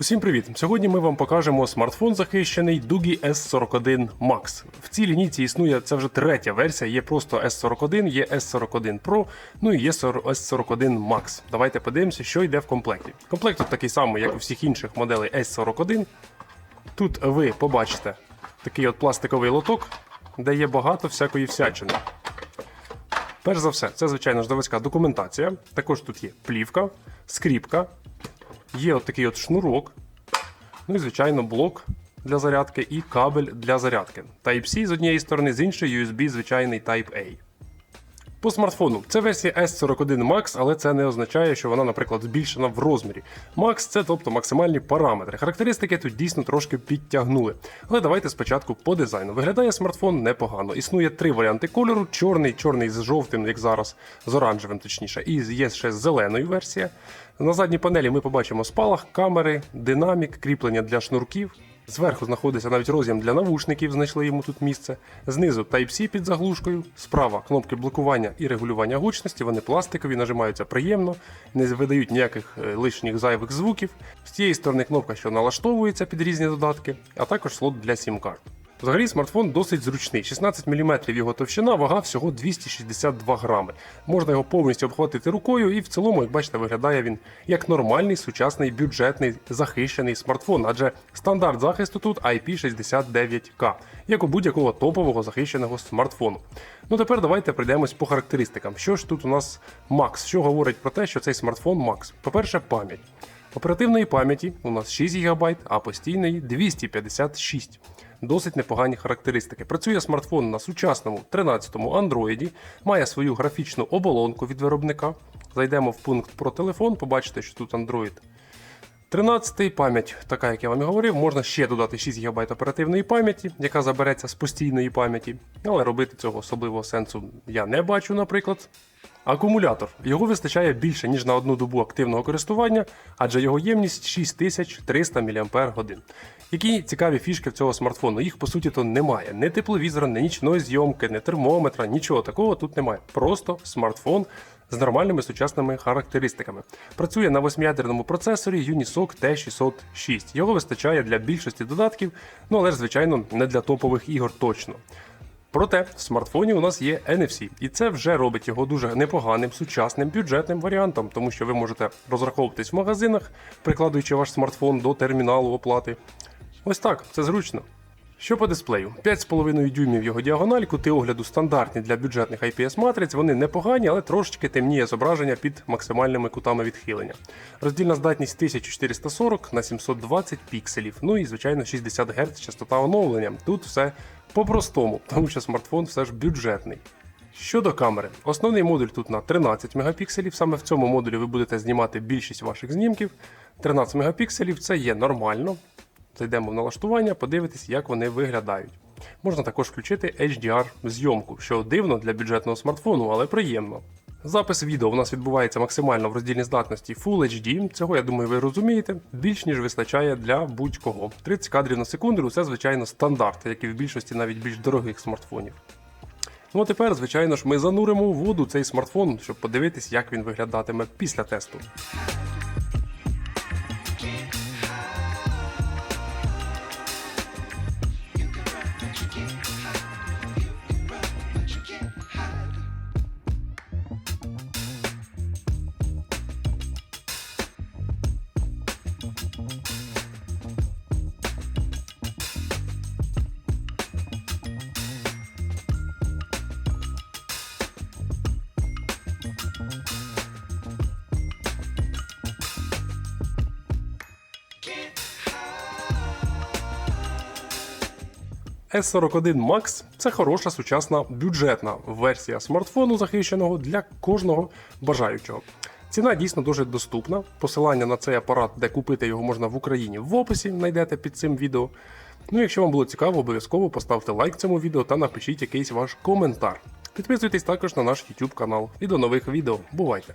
Усім привіт! Сьогодні ми вам покажемо смартфон захищений Dugi S41 Max. В цій лінійці існує це вже третя версія. Є просто S41, є S41 Pro, ну і є S41 Max. Давайте подивимося, що йде в комплекті. Комплект тут такий самий, як у всіх інших моделей S41. Тут ви побачите такий от пластиковий лоток, де є багато всякої всячини. Перш за все, це звичайно ж заводська документація. Також тут є плівка, скріпка, є от такий от шнурок, ну і звичайно блок для зарядки і кабель для зарядки. Type-C з однієї сторони, з іншої USB звичайний Type-A. По смартфону це версія S41 Max, але це не означає, що вона, наприклад, збільшена в розмірі. Max це тобто максимальні параметри. Характеристики тут дійсно трошки підтягнули. Але давайте спочатку по дизайну. Виглядає смартфон непогано. Існує три варіанти кольору: чорний, чорний з жовтим, як зараз, з оранжевим, точніше, і є ще з зеленою версія. На задній панелі ми побачимо спалах, камери, динамік, кріплення для шнурків. Зверху знаходиться навіть роз'єм для навушників, знайшли йому тут місце. Знизу Type-C під заглушкою, справа кнопки блокування і регулювання гучності, вони пластикові, нажимаються приємно, не видають ніяких е, лишніх зайвих звуків. З цієї сторони кнопка, що налаштовується під різні додатки, а також слот для сім-карт. Взагалі смартфон досить зручний. 16 мм його товщина, вага всього 262 грами. Можна його повністю обхватити рукою, і в цілому, як бачите, виглядає він як нормальний сучасний бюджетний захищений смартфон, адже стандарт захисту тут IP69K, як у будь-якого топового захищеного смартфону. Ну тепер давайте пройдемось по характеристикам. Що ж тут у нас Max? Що говорить про те, що цей смартфон Max? По-перше, пам'ять. Оперативної пам'яті у нас 6 ГБ, а постійної 256. Досить непогані характеристики. Працює смартфон на сучасному 13-му Android, має свою графічну оболонку від виробника. Зайдемо в пункт про телефон, побачите, що тут Android 13 пам'ять, така як я вам і говорив, можна ще додати 6 ГБ оперативної пам'яті, яка забереться з постійної пам'яті, але робити цього особливого сенсу я не бачу, наприклад. Акумулятор. Його вистачає більше, ніж на одну добу активного користування, адже його ємність 6300 мАч. Які цікаві фішки в цього смартфону? Їх по суті то немає. Ні тепловізора, ні нічної зйомки, ні термометра, нічого такого тут немає. Просто смартфон з нормальними сучасними характеристиками. Працює на восьмиядерному процесорі Unisoc T606. Його вистачає для більшості додатків, ну але ж, звичайно, не для топових ігор точно. Проте в смартфоні у нас є NFC, і це вже робить його дуже непоганим сучасним бюджетним варіантом, тому що ви можете розраховуватись в магазинах, прикладуючи ваш смартфон до терміналу оплати. Ось так, це зручно. Що по дисплею? 5,5 дюймів його діагональ, кути огляду стандартні для бюджетних IPS матриць, вони непогані, але трошечки темніє зображення під максимальними кутами відхилення. Роздільна здатність 1440 на 720 пікселів, ну і звичайно 60 Гц частота оновлення. Тут все по-простому, тому що смартфон все ж бюджетний. Щодо камери, основний модуль тут на 13 мегапікселів. Саме в цьому модулі ви будете знімати більшість ваших знімків. 13 мегапікселів це є нормально. Зайдемо в налаштування, подивитись, як вони виглядають. Можна також включити HDR зйомку, що дивно для бюджетного смартфону, але приємно. Запис відео у нас відбувається максимально в роздільній здатності Full HD. Цього я думаю, ви розумієте. Більш ніж вистачає для будь-кого. 30 кадрів на секунду це, звичайно, стандарт, як і в більшості навіть більш дорогих смартфонів. Ну а тепер, звичайно ж, ми зануримо у воду цей смартфон, щоб подивитись, як він виглядатиме після тесту. S41 Max це хороша сучасна бюджетна версія смартфону, захищеного для кожного бажаючого. Ціна дійсно дуже доступна. Посилання на цей апарат, де купити його можна в Україні, в описі знайдете під цим відео. Ну, якщо вам було цікаво, обов'язково поставте лайк цьому відео та напишіть якийсь ваш коментар. Підписуйтесь також на наш YouTube канал. І до нових відео. Бувайте!